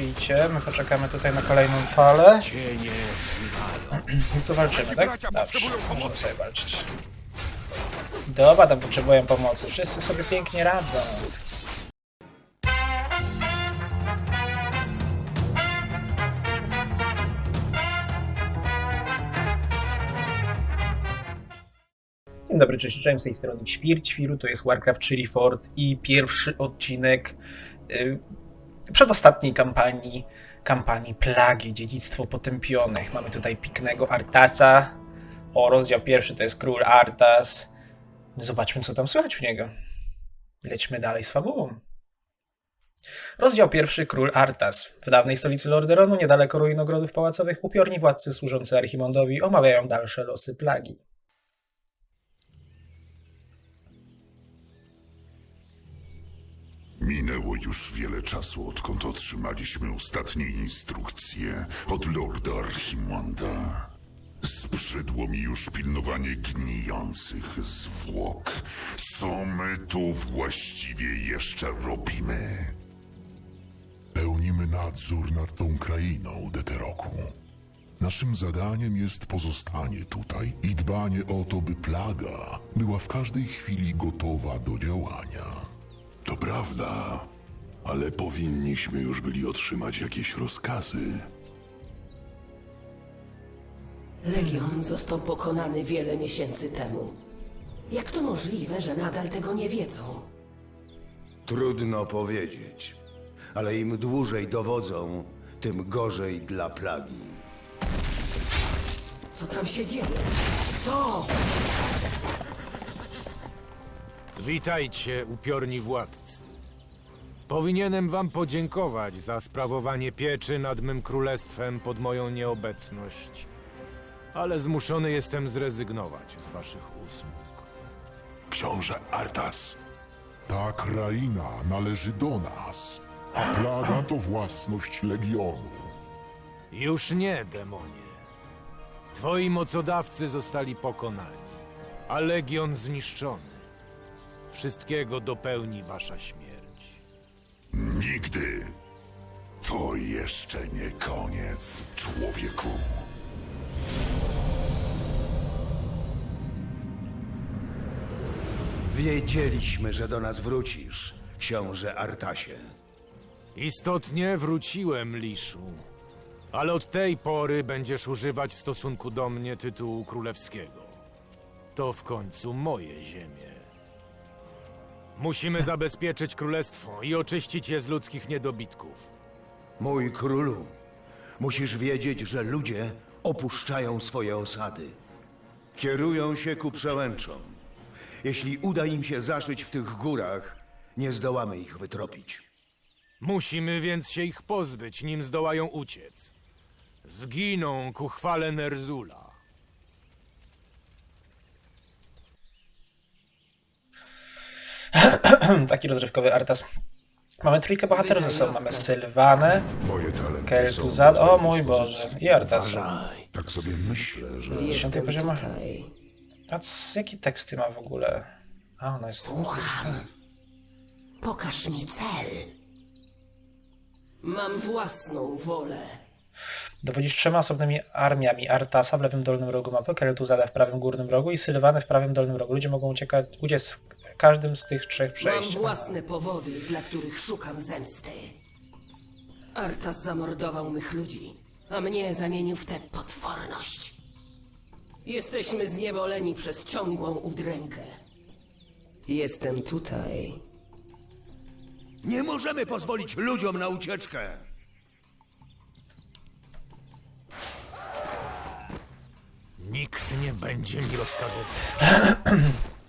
śpijcie, my poczekamy tutaj na kolejną falę. I tu walczymy, tak? Dobrze, możemy sobie walczyć. Dobra, tam potrzebują pomocy. Wszyscy sobie pięknie radzą. Dzień dobry, cześć, cześć, z tej strony Ćwir, to jest Warcraft 3 Reforged i pierwszy odcinek y, przedostatniej kampanii, kampanii Plagi, Dziedzictwo Potępionych. Mamy tutaj piknego Artasa, o rozdział pierwszy to jest Król Artas. Zobaczmy co tam słychać w niego. Lećmy dalej z fabułą. Rozdział pierwszy Król Artas. W dawnej stolicy Lorderonu, niedaleko ruin ogrodów pałacowych, upiorni władcy służący Archimondowi omawiają dalsze losy Plagi. Minęło już wiele czasu, odkąd otrzymaliśmy ostatnie instrukcje od Lorda Archimonda. Zbrzydło mi już pilnowanie gnijących zwłok. Co my tu właściwie jeszcze robimy? Pełnimy nadzór nad tą krainą, Deteroku. Naszym zadaniem jest pozostanie tutaj i dbanie o to, by plaga była w każdej chwili gotowa do działania. To prawda, ale powinniśmy już byli otrzymać jakieś rozkazy. Legion został pokonany wiele miesięcy temu. Jak to możliwe, że nadal tego nie wiedzą? Trudno powiedzieć, ale im dłużej dowodzą, tym gorzej dla plagi. Co tam się dzieje? Kto? Witajcie, upiorni władcy. Powinienem wam podziękować za sprawowanie pieczy nad mym królestwem pod moją nieobecność, ale zmuszony jestem zrezygnować z waszych usług. Książę Artas, Ta kraina należy do nas, a plaga to własność Legionu. Już nie, demonie. Twoi mocodawcy zostali pokonani, a legion zniszczony. Wszystkiego dopełni wasza śmierć. Nigdy. To jeszcze nie koniec, człowieku. Wiedzieliśmy, że do nas wrócisz, książę Artasie. Istotnie wróciłem, Liszu. Ale od tej pory będziesz używać w stosunku do mnie tytułu królewskiego. To w końcu moje ziemie. Musimy zabezpieczyć królestwo i oczyścić je z ludzkich niedobitków. Mój królu, musisz wiedzieć, że ludzie opuszczają swoje osady. Kierują się ku przełęczom. Jeśli uda im się zaszyć w tych górach, nie zdołamy ich wytropić. Musimy więc się ich pozbyć, nim zdołają uciec. Zginą ku chwale Nerzula. Taki rozrywkowy Artas. Mamy trójkę bohaterów ze sobą. Mamy. Sylwanę, są o mój Boże, i Artasa. Tak sobie myślę, że Dziesiątej Jestem poziomie. tutaj. A c- jaki teksty ma w ogóle? A, ona jest... Słucham. Pokaż mi cel. Mam własną wolę. Dowodzisz trzema osobnymi armiami Artasa w lewym dolnym rogu mapy, Kel'Thuzada w prawym górnym rogu i Sylwanę w prawym dolnym rogu. Ludzie mogą uciekać, uciec każdym z tych trzech Mam przejść. własne powody, dla których szukam zemsty. Artas zamordował mych ludzi, a mnie zamienił w tę potworność. Jesteśmy zniewoleni przez ciągłą udrękę. Jestem tutaj. Nie możemy pozwolić ludziom na ucieczkę. Nikt nie będzie mi rozkazywał.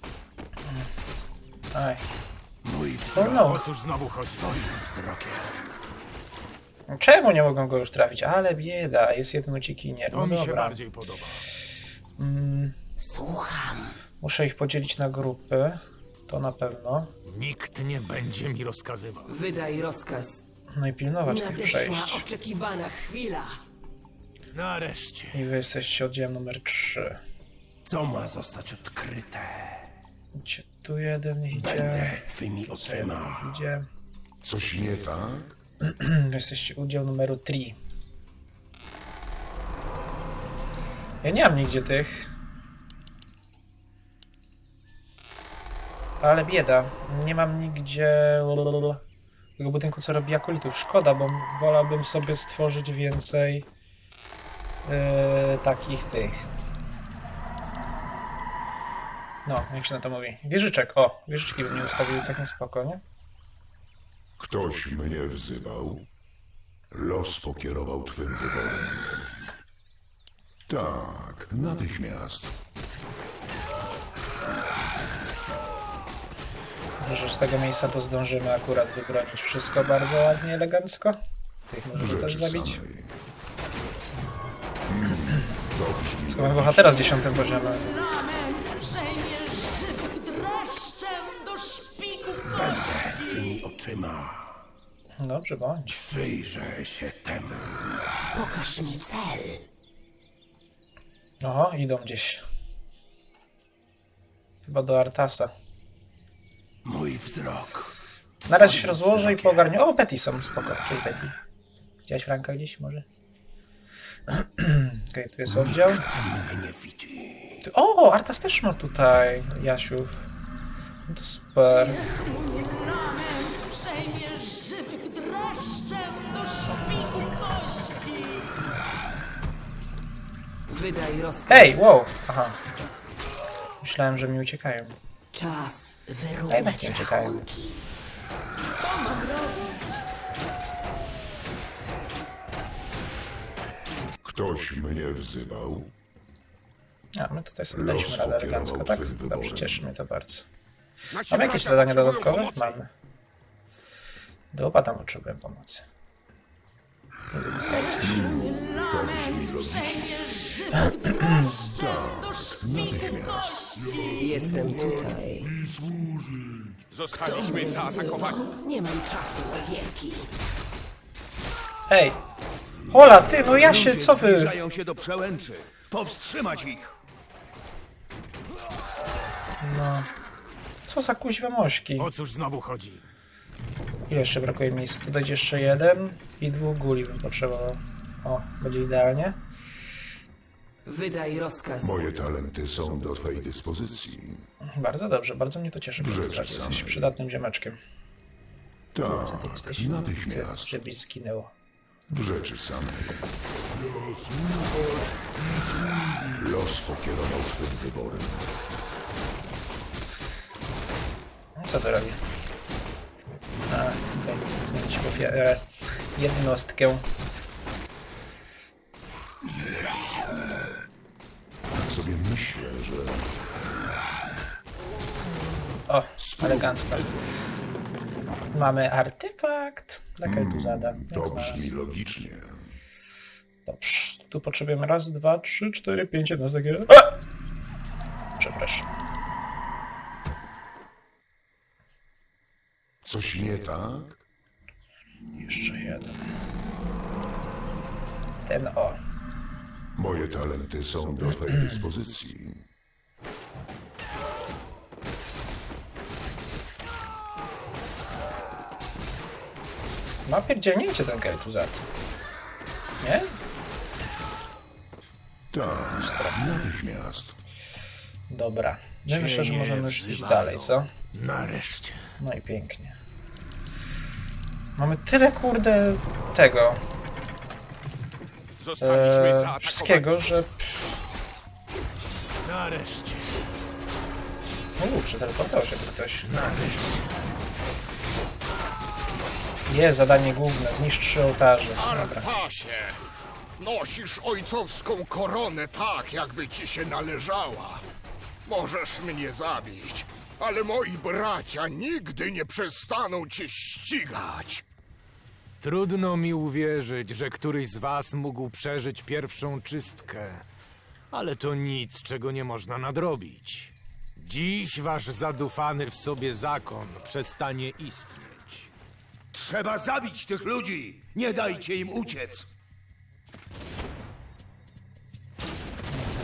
Aj. mój No, O cóż znowu chodzi? wzrokiem. czemu nie mogą go już trafić? Ale bieda, jest jeden uciekinier. To No mi się dobra. bardziej podoba. Słucham. Muszę ich podzielić na grupy. To na pewno. Nikt nie będzie mi rozkazywał. Wydaj rozkaz. No i pilnować tych Nadeszła przejść. oczekiwana chwila. Nareszcie. I wy jesteście oddziałem numer 3. Co ma zostać odkryte? Idzie tu jeden idzie. Będę twymi oczyma. idzie. Coś nie tak? Jesteście udział numeru 3. Ja nie mam nigdzie tych. Ale bieda. Nie mam nigdzie tego budynku, co robi akolitów. Szkoda, bo wolałbym sobie stworzyć więcej yy, takich tych. No, jak się na to mówi? Wieżyczek. O, wieżyczki bym nie ustawił całkiem spoko, nie? Ktoś mnie wzywał. Los pokierował twym wyborem. Tak, natychmiast. Że z tego miejsca to zdążymy akurat wybronić wszystko bardzo ładnie, elegancko. Tych możemy też zabić. samej. Tylko mamy bohatera z dziesiątym poziomem. Przejmie Twymi oczyma Dobrze bądź. wyjrzę się temu. Pokaż mi cel. Oho, idą gdzieś. Chyba do Artasa. Mój wzrok. Na razie się rozłożę i pogarnię. O, Betty są, spoko. Cześć Betty. Widziałeś Franka gdzieś może? Okej, tu jest oddział. Mnie widzi. Tu- O, Artas też ma tutaj Jasiów. No to super. Żywym dreszczem do szpiku kości. Wydaj rozkaz. Hej, wow! Aha. Myślałem, że mi uciekają. Czas wyrównać nie uciekają. rachunki. Ktoś mnie wzywał. A, my tutaj sobie daliśmy radę elegancko, tak? wyborem. cieszy mnie to bardzo. Mamy jakieś zadania dodatkowe? Mamy. Do opada potrzebuję pomocy. Jestem tutaj. Zostaliśmy zaatakowani. Nie mam czasu na wielki. Hej! Hola, ty, no ja się, co wy? zbliżają się do przełęczy. Powstrzymać ich. No. Co za kuźwa mośki? O cóż znowu chodzi? Ile jeszcze brakuje miejsca? Tu będzie jeszcze jeden i dwóch guli bym potrzebował. O, będzie idealnie. Wydaj rozkaz. Moje talenty są do twojej dyspozycji. Bardzo dobrze, bardzo mnie to cieszy. Że rzeczy Jesteś samej. przydatnym ziomeczkiem. Tak, Jesteś Chcę, natychmiast. żeby zginęło. W rzeczy samej. Los pokierował twym wyborem. Co to robi? A. Zmienić ofiarę. Jednostkę. Tak sobie myślę, że O, elegancko. Mamy artefakt dla Keltuzada. Jak to brzmi logicznie. Dobrze. Tu potrzebujemy raz, dwa, trzy, cztery, pięć jednostek. A! Przepraszam. Coś nie tak? Jeszcze jeden. Ten o. Moje talenty są do twojej dyspozycji. Ma pierdzielnięcie ten Keltuzad. Nie? Tak, natychmiast. Dobra. Ja myślę, że możemy już iść dalej, co? Nareszcie. No i pięknie. Mamy tyle, kurde, tego, Zostaliśmy e, zaatakowani. wszystkiego, że... Nareszcie. Uuu, przeteleportował się tu ktoś. Jest zadanie główne, zniszcz trzy ołtarze. Dobra. Artasie, nosisz ojcowską koronę tak, jakby ci się należała. Możesz mnie zabić, ale moi bracia nigdy nie przestaną cię ścigać. Trudno mi uwierzyć, że któryś z was mógł przeżyć pierwszą czystkę. Ale to nic, czego nie można nadrobić. Dziś wasz zadufany w sobie zakon przestanie istnieć. Trzeba zabić tych ludzi. Nie dajcie im uciec.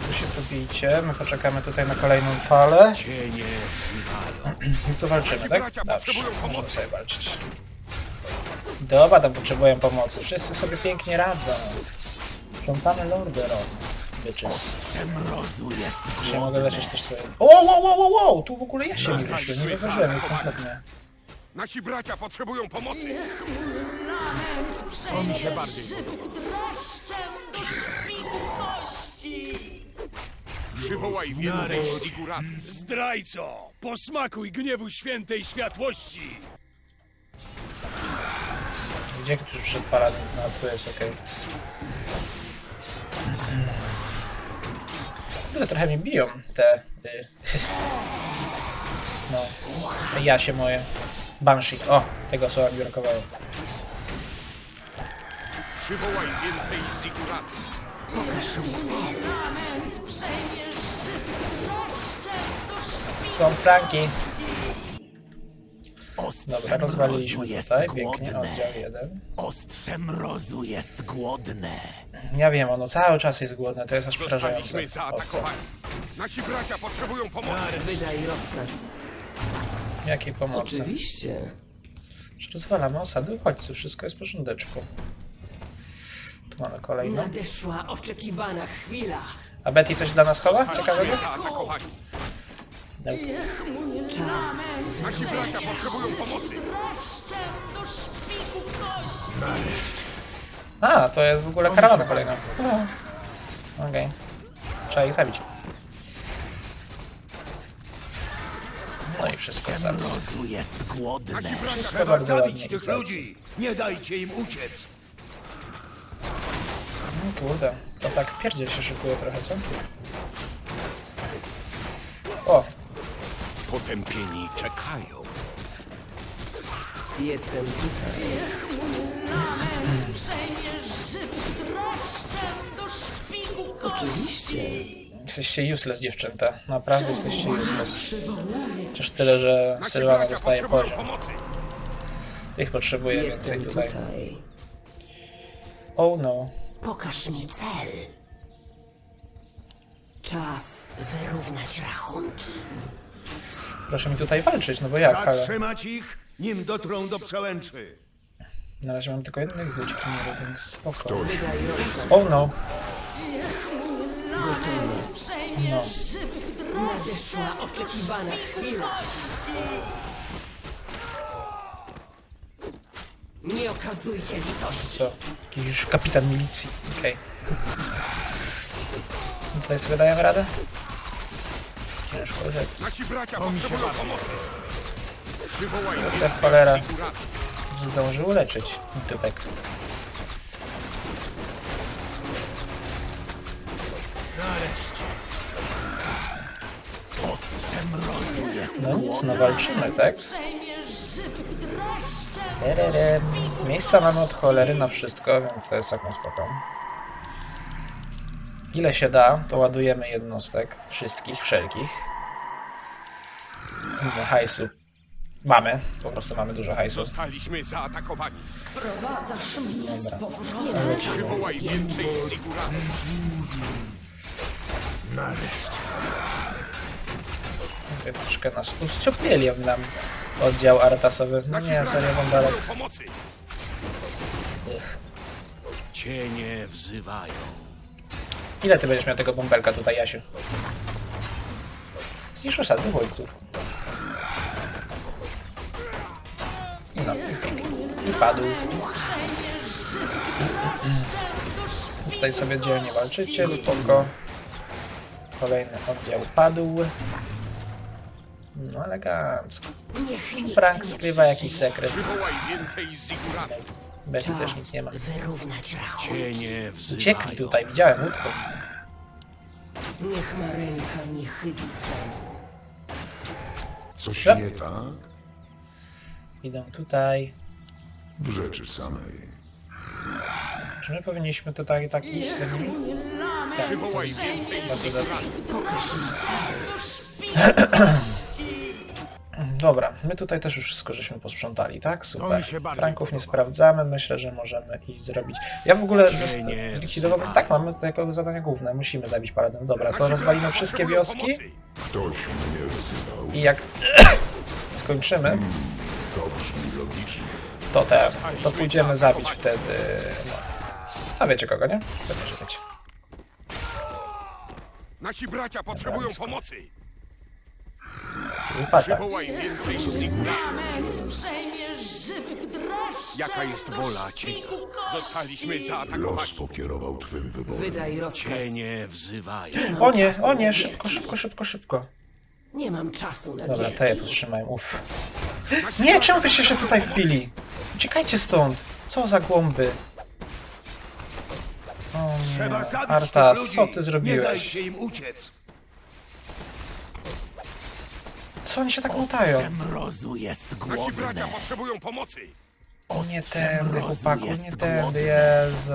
Wy się tu bijcie, my poczekamy tutaj na kolejną falę. Cienie wzywają. I tu walczymy, tak? Dobrze, potrzebują możemy pomocy. sobie walczyć. Dobra, tam potrzebują pomocy. Wszyscy sobie pięknie radzą. Sprzątamy Lorderon. Bitches. Się mogę leczyć też sobie. O, wow, wow, wow, wow! Tu w ogóle ja się nie wyszły, nie zauważyłem ich kompletnie. Nasi bracia potrzebują pomocy. To mi się bardziej Przywołaj więcej ziguratów. Zdrajco! Posmakuj gniewu świętej światłości! Gdzie ktoś wszedł paladin? No, tu jest okej. Okay. trochę mi biją te... Y, no, te jasie moje. Banshee. O, tego słowa mi brakowało. Przywołaj więcej ziguratów. Są franki. Dobra, rozwaliliśmy tutaj, pięknie, oddział jeden. Ostrze mrozu jest głodne. Ja wiem, ono cały czas jest głodne, to jest aż przerażające. Zostaliśmy Owce. zaatakowani. Nasi bracia potrzebują pomocy. Wydaj rozkaz. Jakiej pomocy? Oczywiście. Rozwalamy osady uchodźców, wszystko jest w porządeczku. Tu mamy kolejną. Nadeszła oczekiwana chwila. A Betty coś dla nas chowa? Ciekawego? Zostaliśmy zaatakowani. Nasi bracia potrzebują pomocy. A, to jest w ogóle karawana kolejna. Okej. Trzeba ich zabić. No i wszystko jest głodne. Wszystko bardzo ładnie Zabić i ludzi! Nie dajcie im uciec! No kurde, to tak pierdziel się szykuje trochę, co? O, Potępieni czekają. Jestem tutaj. Oczywiście. jesteście useless dziewczęta. Naprawdę jesteście useless. Chociaż tyle, że Sylwana dostaje poziom. pomocy. Tych potrzebuję więcej Jestem tutaj. tutaj. Oh no. Pokaż mi cel. Czas wyrównać rachunki. Proszę mi tutaj walczyć, no bo jak, ale Zatrzymać ich, nim dotrą do przełęczy! na razie mam tylko jednych uciekinierów, więc spoko. Oh no. No, Nadeszła oczekiwana chwila. Nie okazujcie litości. co? Jakiś kapitan milicji. Okej. Tutaj sobie dajemy radę? Ciężko rzec. Nasi bracia potrzebują pomocy. Przywołaj Ta więcej cholera ziguratów. zdążył leczyć. Nareszcie. Jest No nic, no walczymy, tak? Tererem. Miejsca mamy od cholery na wszystko, więc to jest jak na spoko. Ile się da, to ładujemy jednostek. Wszystkich, wszelkich. Dużo hajsu. Mamy, po prostu mamy dużo hajsu. Zostaliśmy zaatakowani. Prowadzasz mnie z powrotem. Przywołaj więcej ziguratów. nareszcie. Tutaj troszkę nas uszczuplieli nam oddział artasowy. No nie, serio, wądalek. Potrzebują pomocy. Cienie wzywają. Ile ty będziesz miał tego bąbelka tutaj, Jasiu? Zniszcz osady uchodźców. No, i. I padł. Tutaj sobie dzielnie walczycie, spoko. Kolejny oddział padł. No elegancko. Frank skrywa jakiś sekret. Betty też nic nie ma. Wyrównać rachunki. Cienie wzywają. Uciekli tutaj, widziałem łódką. Niech ma ręka nie chybi celu. Coś Ja- nie tak? Idą tutaj. W rzeczy samej. Czy my powinniśmy tutaj tak iść za nimi? Przywołaj więcej Bardzo dobrze. ziguratów. Pokaż mi cel. Dobra, my tutaj też już wszystko żeśmy posprzątali, tak? To Super. Franków nie sprawdzamy, myślę, że możemy iść zrobić. Ja w ogóle zlikwidowałem. Tak, mamy to jako zadanie główne. Musimy zabić paladynów. Dobra, to rozwalimy wszystkie wioski pomocy. Ktoś mnie wzywał. i jak skończymy, To logicznie. to te, to pójdziemy zabić wtedy, no. A wiecie kogo, nie? Pewnie, że wiecie. Nasi bracia potrzebują pomocy. Przywołaj więcej. Przejmiesz żywych dreszczem Jaka jest wola cienia? Zostaliśmy Los zaatakowani. pokierował twym wyborem. Wydaj rozkaz. Cienie wzywają. O nie, o nie, szybko, szybko, szybko, szybko. Nie mam czasu na Dobra, gierki. te je powstrzymałem, uff. Nie, czemu wyście się tutaj wbili? Uciekajcie stąd! Co za głąby? O nie, Artas, co ty Nie daj zrobiłeś? się im uciec. Co oni się tak mutają? Mrozu jest Nasi bracia głodne. potrzebują pomocy. O nie tędy, chłopaku, nie tędy. Jezu.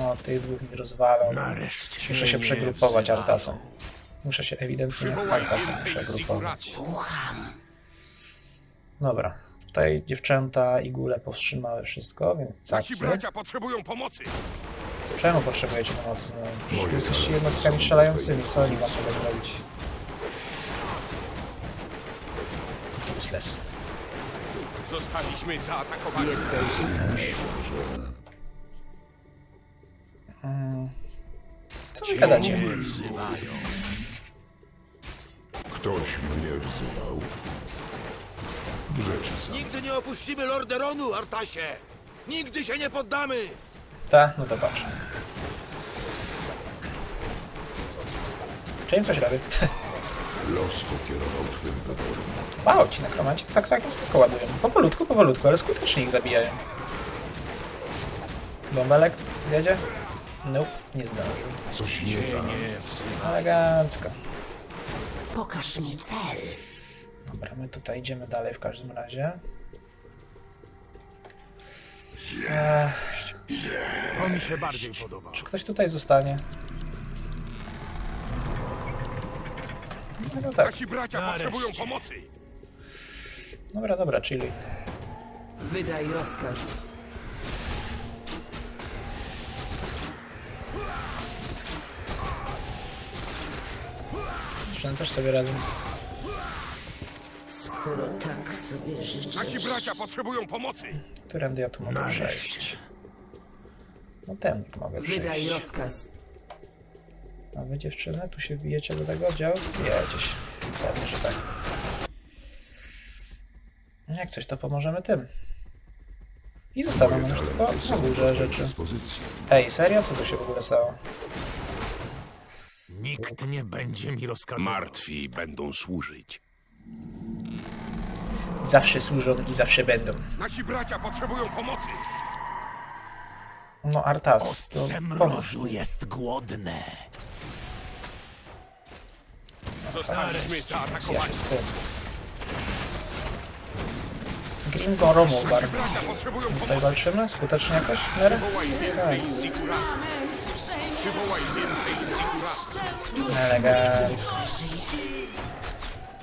O, tych dwóch mi rozwalą. Nareszcie Muszę się przegrupować wzywają. Artasem. Muszę się ewidentnie Przywołaj Artasem więcej przegrupować. ziguratów. Dobra. Tutaj dziewczęta i góle powstrzymały wszystko, więc Nasi cacy. bracia potrzebują pomocy. Czemu potrzebujecie pomocy? No, przecież jesteście jednostkami strzelającymi, co oni wam mogą zrobić? Useless. Zostaliśmy zaatakowani. Co wy gadacie? Cienie wzywają. Ktoś mnie wzywał. W rzeczy sam. Nigdy nie opuścimy Lorderonu, Artasie! Nigdy się nie poddamy! Ta? No to patrz. Czy im coś robi? Los pokierował twym wyborem. Wow, ci nekromanci to tak całkiem spoko ładują. Powolutku, powolutku, ale skutecznie ich zabijają. Bąbelek? Jedzie? Nope, nie zdążył. Coś nie. Nie. Elegancko. Pokaż mi cel. Dobra, my tutaj idziemy dalej w każdym razie. Ech, To mi się bardziej podoba. czy ktoś tutaj zostanie? No, no tak, Nasi bracia Nareszcie. potrzebują pomocy. Dobra, dobra, chilluj. Wydaj rozkaz. Dziewczyny też sobie radzą. Skoro tak sobie życzysz. Nasi bracia potrzebują pomocy. Którędy ja tu mogę Nareszcie. przejść? No ten mogę Wydaj przejść. rozkaz. A wy dziewczyny, tu się bijecie do tego działu? Bijecie się. Pewnie, że tak. Jak coś, to pomożemy tym. I zostaną nam już tylko na górze rzeczy. Ej, serio? Co tu się w ogóle stało? Nikt nie będzie mi rozkazywał. Martwi będą służyć. Zawsze służą i zawsze będą. Nasi bracia potrzebują pomocy. No Artas, to Ostrze pomóż. mrozu jest głodne. Zostaliśmy Ja zaatakowani. się z tym. Bracia potrzebują Tutaj walczymy? Skutecznie jakoś? w miarę? Elegancko.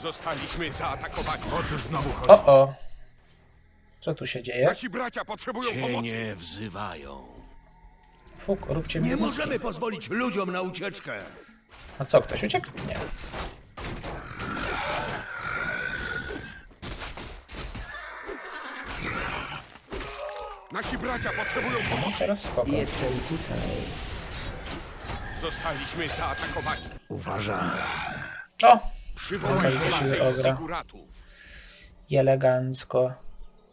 Zostaliśmy zaatakowani. O cóż znowu chodzi? O, o. Co tu się dzieje? Nasi bracia potrzebują pomocy. Cienie wzywają. Fuk, róbcie mi Nie możemy pozwolić ludziom na ucieczkę. A co, ktoś uciekł? Nie. Nasi bracia potrzebują pomocy. Teraz spoko. Jestem tutaj. Zostaliśmy zaatakowani. Uważaj. O! Przywołaj coś się więcej ogra. I elegancko.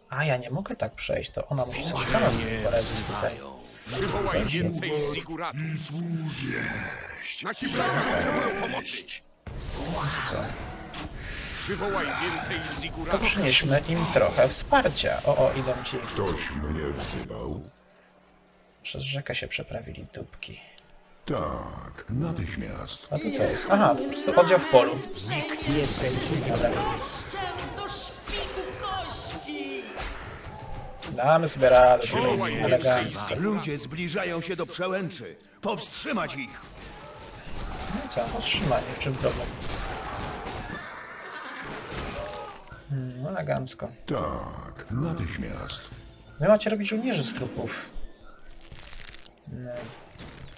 A, ja nie mogę tak przejść, to ona musi sobie sama Cienie poradzić tutaj. Przywołaj więcej ziguratów. Nasi bracia potrzebują pomocy. Co? Przywołaj więcej To przynieśmy im trochę wsparcia. O, o, idą ci. Ktoś mnie wzywał. Przez rzekę się przeprawili dupki. Tak, natychmiast. A tu co jest? Aha, to po prostu oddział w polu. Jestem do szpiku kości! Damy sobie radę, tutaj elegancko. Ludzie zbliżają się do przełęczy. Powstrzymać ich. No co, powstrzymanie, w czym problem? Hmm, elegancko. Tak, natychmiast. No macie robić żołnierzy z trupów. No.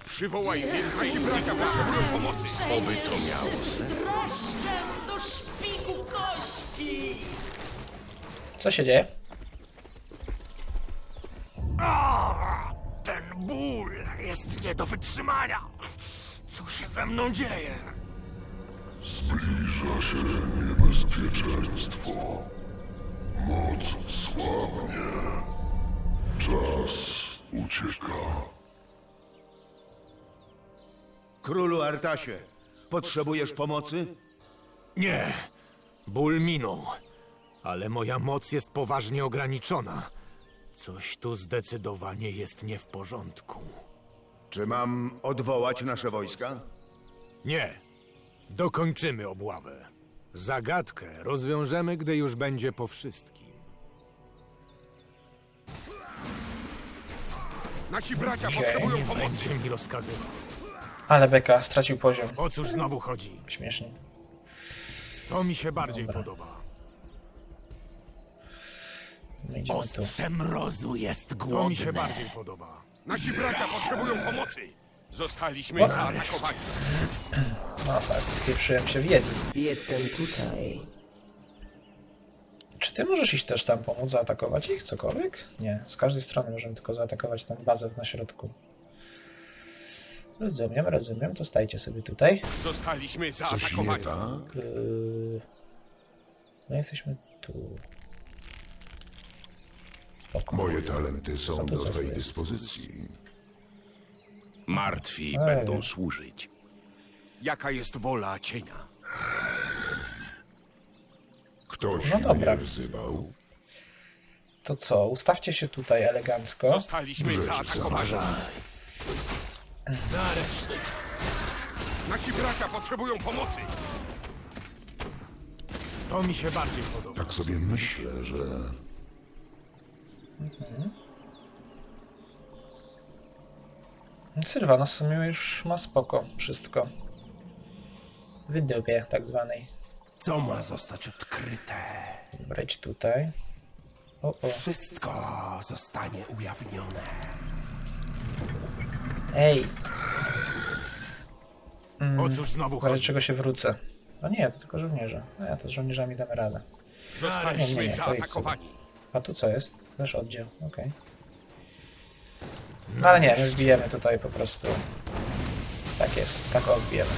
Przywołaj więcej bracia potrzebują pomocy. Oby to miało sens. Dreszczem do szpiku kości! Co się dzieje? A, ten ból jest nie do wytrzymania. Co się ze mną dzieje? Zbliża się niebezpieczeństwo. Moc słabnie. Czas ucieka. Królu Artasie, potrzebujesz pomocy? Nie, ból minął, ale moja moc jest poważnie ograniczona. Coś tu zdecydowanie jest nie w porządku. Czy mam odwołać nasze wojska? Nie, dokończymy obławę. Zagadkę rozwiążemy, gdy już będzie po wszystkim. Nasi bracia Okej. potrzebują Nie pomocy. będzie mi rozkazywał. Ale Beka stracił poziom. O cóż znowu chodzi? Śmiesznie. To mi się bardziej Dobra. podoba. No idziemy tu. Przemrozu jest To mi się bardziej podoba. Nasi bracia potrzebują pomocy. Zostaliśmy zaatakowani. No tak, pieprzyłem się w Jedi. Jestem tutaj. Czy ty możesz iść też tam pomóc, zaatakować ich, cokolwiek? Nie, z każdej strony możemy tylko zaatakować tę bazę na środku. Rozumiem, rozumiem, to stajcie sobie tutaj. Zostaliśmy Coś nie zaatakowani. tak? Yy... No jesteśmy tu. Spoko. Moje talenty są do za jest? dyspozycji. Martwi Ej. będą służyć. Jaka jest wola cienia? Ktoś No dobra. mnie wzywał? To co, ustawcie się tutaj elegancko. Zostaliśmy zaatakowani. Nareszcie. Nasi bracia potrzebują pomocy. To mi się bardziej podoba. Tak sobie myślę, że Sylwana w sumie już ma spoko wszystko. W dupie tak zwanej. Co ma zostać odkryte? Dobra, idź tutaj. O, o. Wszystko zostanie ujawnione. Ej, O cóż znowu chodzi? czego się wrócę. No nie, to tylko żołnierze. No ja to z żołnierzami damy radę. Nie, nie, Zostaliśmy nie, to idź zaatakowani. A tu co jest? Też oddział, okej. No ale nie, my wbijemy tutaj po prostu. Tak jest, tak odbijemy.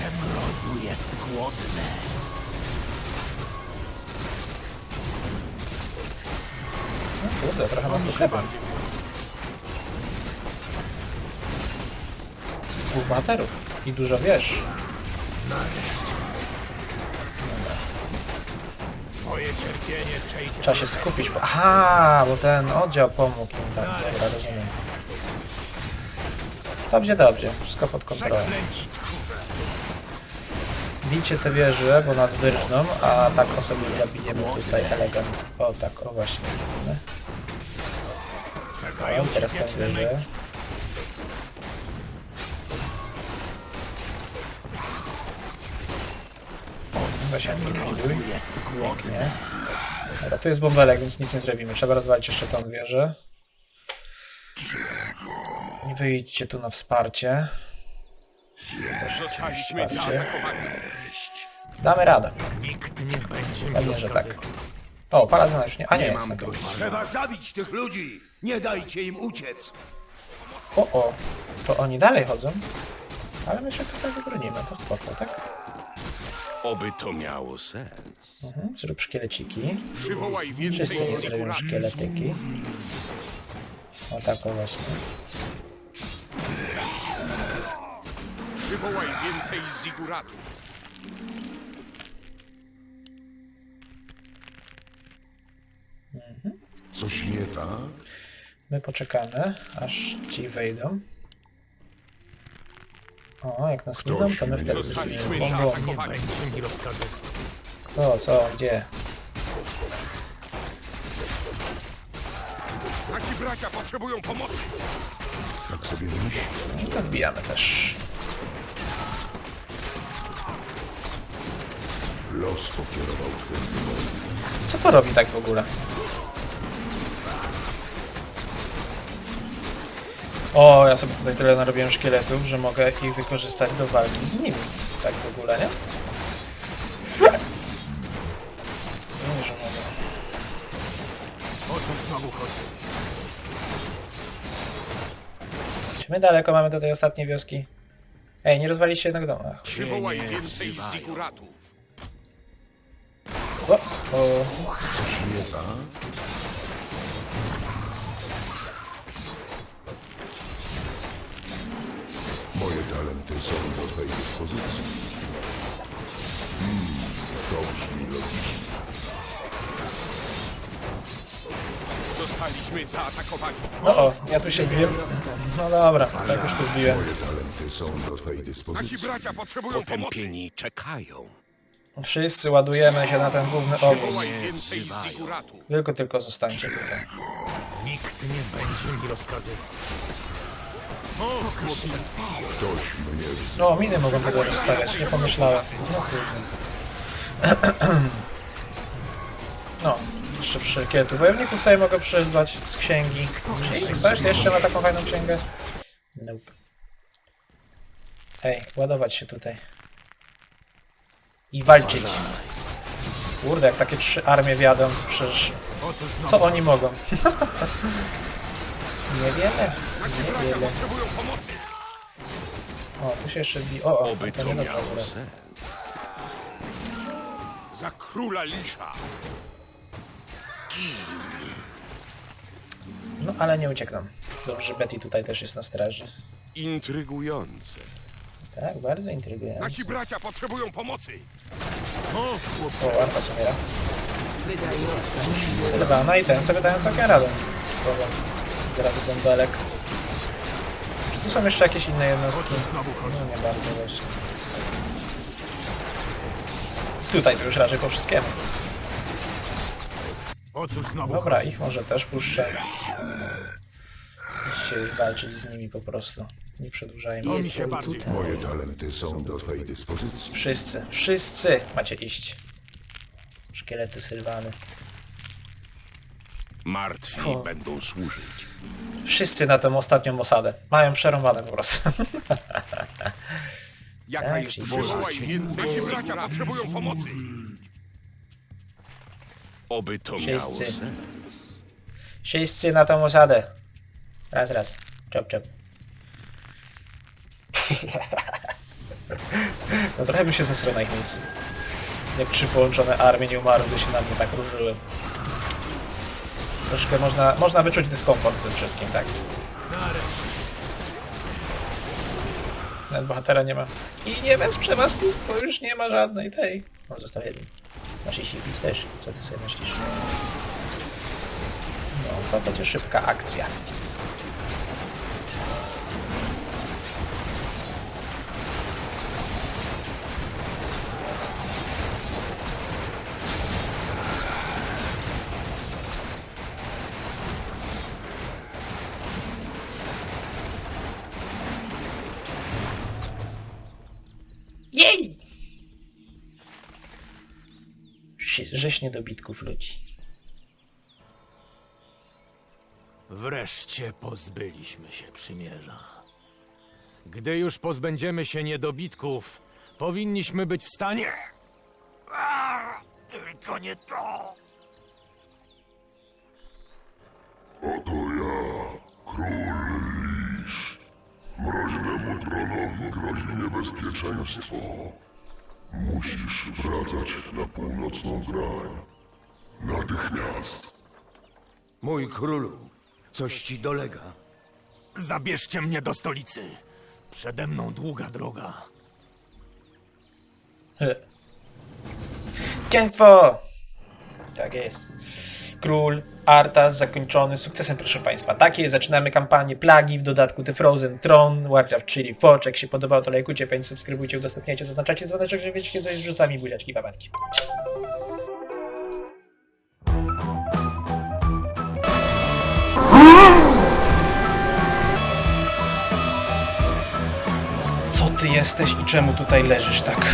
Przemrozu jest głodny. No kurde, trochę nas tu chleba. Z dwóch bohaterów. I dużo wiesz. Twoje Trzeba się skupić. Aha, bo ten oddział pomógł im tak. Dobra, rozumiem. Dobrze, dobrze. Wszystko pod kontrolą. Bijcie te wieże, bo nas wyrżną, a tak o sobie zabijemy tutaj elegancko. O tak, o właśnie. Czekają O, teraz wieczne wieżę. męki. Zasięg likwiduj. Pięknie. Dobra, tu jest bąbelek, więc nic nie zrobimy. Trzeba rozwalić jeszcze tą wieżę. I wyjdźcie tu na wsparcie. Zostaliśmy zaatakowani. Damy radę. Nikt nie będzie mi Pewnie, że tak. rozkazywał. O, paladyna już nie... A nie, jest. mam okej. dość. Trzeba zabić tych ludzi! Nie dajcie im uciec! O, o. To oni dalej chodzą. Ale my się tutaj wybronimy, to spoko, tak? Oby to miało sens. Mhm. Zrób szkieleciki. Przywołaj Wszyscy więcej nie zrobią szkieletyki. O tak o właśnie. Przywołaj więcej ziguratów. coś nie tak? My poczekamy, aż ci wejdą. O, jak nas Ktoś minął, to my wtedy zostaliśmy bombą. Nie zaatakowani. będzie mi rozkazywał. O, co, gdzie? Nasi bracia potrzebują pomocy. Tak sobie myślę. No to wbijamy też. Los pokierował twym. Co to robi tak w ogóle? O, ja sobie tutaj tyle narobiłem szkieletów, że mogę ich wykorzystać do walki z nimi. Tak w ogóle, nie? Nie, że mogę. O cóż znowu chodzi? Czy my daleko mamy do tej ostatniej wioski? Ej, nie rozwaliście jednak domu. Ach, Przywołaj więcej ziguratów. O, o, talenty są do twojej dyspozycji. Hmm, to brzmi logicznie. Zostaliśmy zaatakowani. no o, ja tu się wbiłem. No dobra, tak już tu wbiłem. Moje talenty są do twojej Nasi dyspozycji. bracia potrzebują pomocy. czekają. Wszyscy ładujemy się na ten główny obóz. Więcej. Tylko, tylko zostańcie tutaj. Nikt nie będzie mi rozkazywał. Ktoś mnie wzywa. No, miny mogą to zaraz stawiać, nie pomyślałem. No. No, jeszcze przy kietu wojowników sobie mogę przyzwać z księgi. Księgi. Ktoś jeszcze ma taką fajną księgę? Nope. Ej, ładować się tutaj. I walczyć. Kurde, jak takie trzy armie wjadą, to przecież... O? Co oni mogą? Niewiele. Nasi bracia potrzebują pomocy. O, tu się jeszcze bi... O, o, to nie dobrze akurat. Za króla Lisza. No, ale nie uciekną. Dobrze, Betty tutaj też jest na straży. Intrygujące. Tak, bardzo intrygujące. Nasi bracia potrzebują pomocy. O, Arta umiera. Wydaj rozkaz. Sylwana i ten sobie dają całkiem radę. Spoko. Teraz bąbelek. Tu są jeszcze jakieś inne jednostki? No nie bardzo właśnie. Tutaj to już raczej po wszystkiemu. Dobra, ich może też puszczę. Musicie walczyć z nimi po prostu. Nie przedłużajmy. mi się Jestem bardziej tutaj. Moje talenty są do twojej dyspozycji. Wszyscy, wszyscy macie iść. Szkielety Sylwany. Martwi O. będą służyć. Wszyscy na tą ostatnią osadę. Mają przerąbane po prostu. Jaka Tak, jest wola? wszyscy. Nasi bracia potrzebują pomocy. Oby to miało Wszyscy. sens. Wszyscy na tą osadę. Raz, raz. Czop, czop. No trochę bym się zesrał na ich miejscu. Jak trzy połączone armie nie umarły, by się na mnie tak różyły. Troszkę można, można wyczuć dyskomfort w tym wszystkim, tak? Nawet bohatera nie ma. I nie bez przemaski, bo już nie ma żadnej tej. No został jeden. Masz i sipić też. Co ty sobie myślisz? No, to będzie szybka akcja. Rzy- Rzeźnie dobitków ludzi. Wreszcie pozbyliśmy się przymierza. Gdy już pozbędziemy się niedobitków, powinniśmy być w stanie... A, tylko nie to! Oto ja, król Lisz. Mroźnemu tronowi grozi niebezpieczeństwo. Musisz wracać na północną grań. Natychmiast. Mój królu, coś ci dolega. Zabierzcie mnie do stolicy. Przede mną długa droga. Zwycięstwo! Tak jest. Król Artas zakończony sukcesem, proszę Państwa. Takie zaczynamy kampanię Plagi, w dodatku The Frozen Throne, Warcraft 3 Forge. Jak się podobało, to lajkujcie, pamiętajcie, subskrybujcie, udostępniajcie, zaznaczacie dzwoneczek, wiedzieć, kiedy coś wrzucamy, buziaczki, babatki. Co ty jesteś i czemu tutaj leżysz tak?